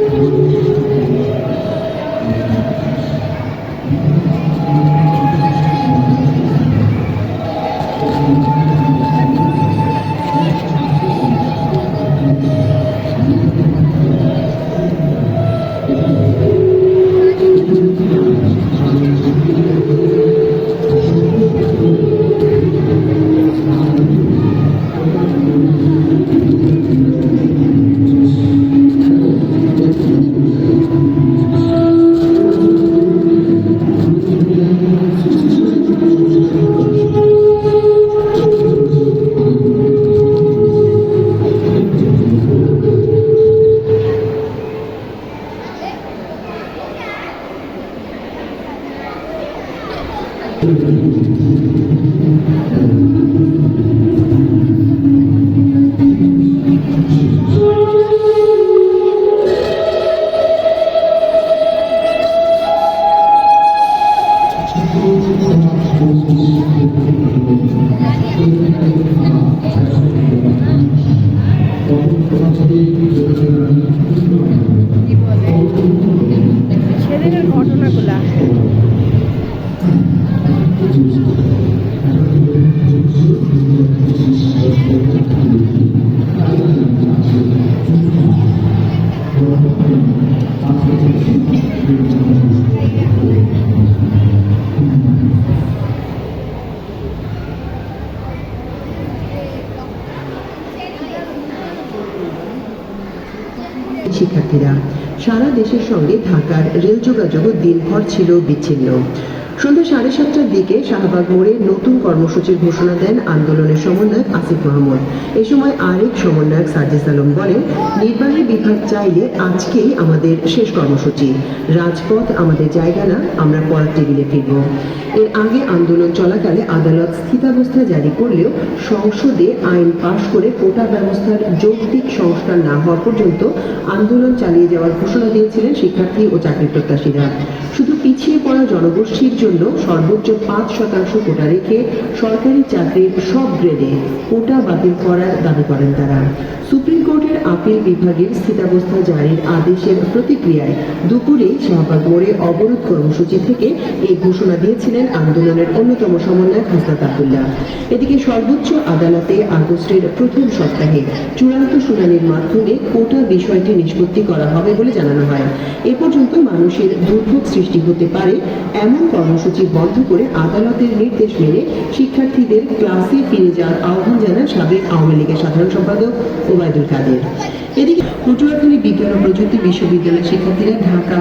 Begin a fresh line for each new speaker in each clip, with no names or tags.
Thank you. ঘটনাগুলা
শিক্ষার্থীরা সারা দেশের সঙ্গে ঢাকার রেল যোগাযোগও দিনভর ছিল বিচ্ছিন্ন। সন্ধ্যা সাড়ে সাতটার দিকে শাহবাগ মোড়ে নতুন কর্মসূচির ঘোষণা দেন আন্দোলনের সমন্বয়ক আসিফ মাহমুদ এ সময় আরেক সমন্বয়ক সার্জিস আলম বলেন, নির্বাহী বিভাগ চাইলে আজকেই আমাদের শেষ কর্মসূচি। রাজপথ আমাদের জায়গা না, আমরা পরের টেবিলে ফিরব। এর আগে আন্দোলন চলাকালে আদালত স্থিতাবস্থা জারি করলেও সংসদে আইন পাশ করে কোটা ব্যবস্থার যৌক্তিক সংস্কার না হওয়া পর্যন্ত আন্দোলন চালিয়ে যাওয়ার ঘোষণা দিয়েছিলেন শিক্ষার্থী ও চাকরি প্রত্যাশীরা শুধু পিছিয়ে পড়া জনগোষ্ঠীর জন্য সর্বোচ্চ পাঁচ শতাংশ কোটা রেখে সরকারি চাকরির সব গ্রেডে কোটা বাতিল করার দাবি করেন তারা। সুপ্রিম কোর্টের আপিল বিভাগের স্থিতাবস্থা জারির আদেশের প্রতিক্রিয়ায় দুপুরে শাহবাগ মোড়ে অবরোধ কর্মসূচি থেকে এই ঘোষণা দিয়েছিলেন আন্দোলনের অন্যতম সমন্বয়ক হাসনাত আবদুল্লাহ। এদিকে সর্বোচ্চ আদালতে আগস্টের প্রথম সপ্তাহে চূড়ান্ত শুনানির মাধ্যমে কোটা বিষয়টি নিষ্পত্তি করা হবে বলে জানানো হয়। এ পর্যন্ত মানুষের দুর্ভোগ সৃষ্টি হতে পারে এমন কর্মসূচি বন্ধ করে আদালতের নির্দেশ মেনে শিক্ষার্থীদের ক্লাসে ফিরে যাওয়ার আহ্বান জানান সাবেক আওয়ামী লীগের সাধারণ সম্পাদক ওবায়দুল কাদের। এদিকে পটুয়াখালী বিজ্ঞান ও প্রযুক্তি বিশ্ববিদ্যালয়ের শিক্ষার্থীরা ঢাকা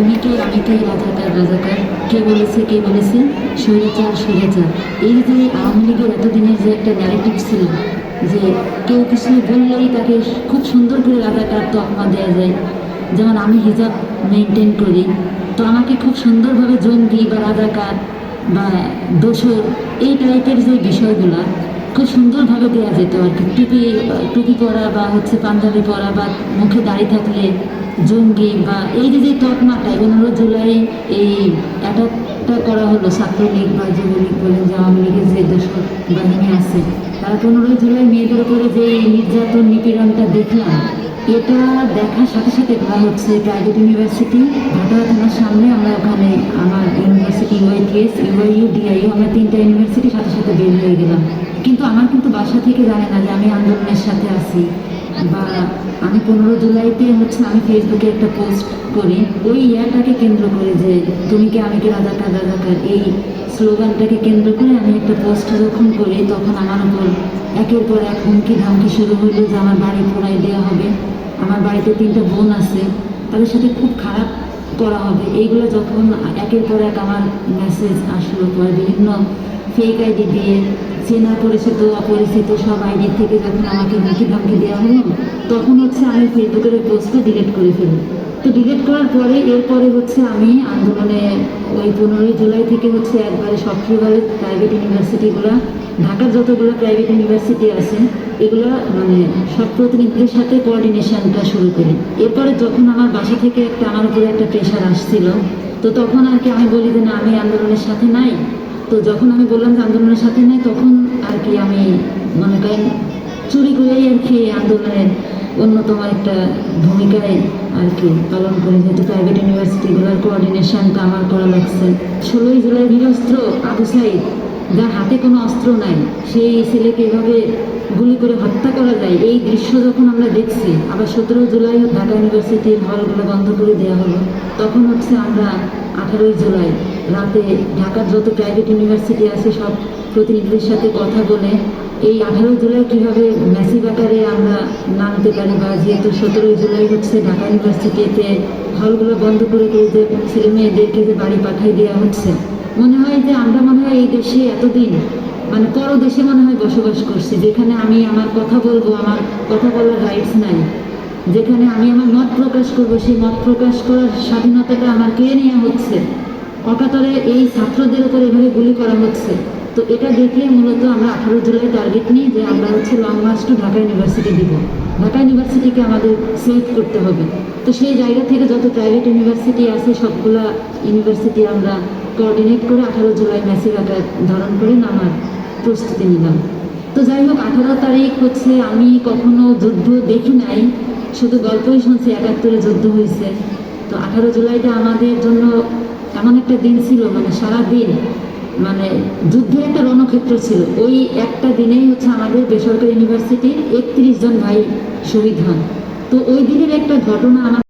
তুমি কে আমি রাজাকার রাজাকার। কে বলেছে কে বলেছে? স্বৈরাচার স্বৈরাচার। এই যে আওয়ামী লীগের এতদিনের যে একটা ন্যারেটিভ ছিল, যে কেউ কিছু বললেই তাকে খুব সুন্দর করে রাজাকার তকমা দেওয়া যায়। যেমন আমি হিজাব মেনটেন করি, তো আমাকে খুব সুন্দরভাবে জঙ্গি বা রাজাকার বা দোষর এই টাইপের যে বিষয়গুলা খুব সুন্দরভাবে দেওয়া যেত আর কি। টুপি টুপি পরা বা হচ্ছে পাঞ্জাবি পরা বা মুখে দাঁড়িয়ে থাকলে জঙ্গি বা এই যে যে তকমাটা পনেরো জুলাই এই অ্যাটাকটা করা হলো ছাত্রলীগ বা যুবলীগ বলে যে আওয়ামী লীগের যে দোষর বাহিনী আছে, তারা পনেরোই জুলাই মেয়েদের উপরে যে নির্যাতন নিপীড়নটা দেখলাম এটা দেখার সাথে সাথে হচ্ছে। প্রাইভেট ইউনিভার্সিটি ঘাটাল থানার সামনে আমরা ওখানে আমার ইউনিভার্সিটি ইউআইটিএস ইউআইইউ ডিআইইউ আমরা তিনটা ইউনিভার্সিটির সাথে সাথে বের হয়ে গেলাম। কিন্তু আমার কিন্তু বাসা থেকে জানে না যে আমি আন্দোলনের সাথে আছি। বা আমি পনেরো জুলাইতে হচ্ছে আমি ফেসবুকে একটা পোস্ট করি। ওই ইয়াটাকে কেন্দ্র করে যে, তুমি কি আমি কি রাজাকার রাজাকার? এই স্লোগানটাকে কেন্দ্র করে আমি একটা পোস্ট যখন করি, তখন আমার উপর একের পর এক হুমকি ধামকি শুরু হইল যে আমার বাড়ি পোড়াই দেওয়া হবে। আমার বাড়িতে তিনটা বোন আছে, তাদের সাথে খুব খারাপ করা হবে। এইগুলো যখন একের পর এক আমার মেসেজ আসলো পরে বিভিন্ন ফেক আইডি দিয়ে, চেনা পরিচিত, অপরিচিত সব আইডি থেকে যখন আমাকে হুমকি ধামকি দেওয়া হলো, তখন হচ্ছে আমি ফেসবুকের পোস্টটা ডিলিট করে ফেলি। তো ডিলিট করার পরে, এরপরে হচ্ছে আমি আন্দোলনে ওই পনেরোই জুলাই থেকে হচ্ছে একবারে সক্রিয়ভাবে প্রাইভেট ইউনিভার্সিটিগুলো ঢাকার যতগুলো প্রাইভেট ইউনিভার্সিটি আছে, এগুলো মানে সব প্রতিনিধিদের সাথে কোঅর্ডিনেশনটা শুরু করি। এরপরে যখন আমার বাসা থেকে একটা আমার উপরে একটা প্রেশার আসছিল, তো তখন আর কি আমি বলি যে, না, আমি আন্দোলনের সাথে নাই। তো যখন আমি বললাম যে, আন্দোলনের সাথে নাই, তখন আর কি আমি মনে করেন চুরি করেই আর কি আন্দোলনের অন্যতম একটা ভূমিকায় আর কি পালন করি। যেহেতু প্রাইভেট ইউনিভার্সিটিগুলোর কোঅর্ডিনেশনটা আমার করা লাগছে। ষোলোই জুলাই নিরস্ত্র, আবু সাইদ, যার হাতে কোনো অস্ত্র নাই, সেই ছেলেকে এভাবে গুলি করে হত্যা করা যায়, এই দৃশ্য যখন আমরা দেখছি, আবার সতেরো জুলাই ঢাকা ইউনিভার্সিটির হলগুলো বন্ধ করে দেওয়া হলো, তখন হচ্ছে আমরা আঠারোই জুলাই রাতে ঢাকার যত প্রাইভেট ইউনিভার্সিটি আছে, সব প্রতিনিধিদের সাথে কথা বলে এই আঠারোই জুলাই কীভাবে ম্যাসিভ আকারে আমরা নামতে পারি বা যেহেতু সতেরোই জুলাই হচ্ছে ঢাকা ইউনিভার্সিটিতে হলগুলো বন্ধ করে করে যে ছেলে মেয়েদেরকে যে বাড়ি পাঠিয়ে দেওয়া হচ্ছে, মনে হয় যে আমরা মনে হয় এই দেশে এতদিন মানে পরদেশে মনে হয় বসবাস করছি, যেখানে আমি আমার কথা বলব, আমার কথা বলার রাইটস নাই, যেখানে আমি আমার মত প্রকাশ করব, সেই মত প্রকাশ করার স্বাধীনতাটা আমার কেড়ে নেওয়া হচ্ছে? অকাতরে এই ছাত্রদের উপর এভাবে গুলি করা হচ্ছে? তো এটা দেখে মূলত আমরা আঠারো জুলাই টার্গেট নিই যে আমরা হচ্ছে long march to Dhaka university দিব। ঢাকা ইউনিভার্সিটিকে আমাদের সেভ করতে হবে। তো সেই জায়গা থেকে যত প্রাইভেট ইউনিভার্সিটি আছে, সবগুলা ইউনিভার্সিটি আমরা কোঅর্ডিনেট করে আঠারো জুলাই ম্যাসিভ আকার ধারণ করে নামার প্রস্তুতি নিলাম। তো যাই হোক, আঠারো তারিখ হচ্ছে আমি কখনো যুদ্ধ দেখি নাই, শুধু গল্পই শুনছি, একাত্তরে যুদ্ধ হয়েছে। তো আঠারো জুলাইটা আমাদের জন্য এমন একটা দিন ছিল মানে সারা দিন মানে যুদ্ধের একটা রণক্ষেত্র ছিল। ওই একটা দিনেই হচ্ছে আমাদের বেসরকারি ইউনিভার্সিটির একত্রিশ জন ভাই শহীদ হন। তো ওই দিনের একটা ঘটনা আমার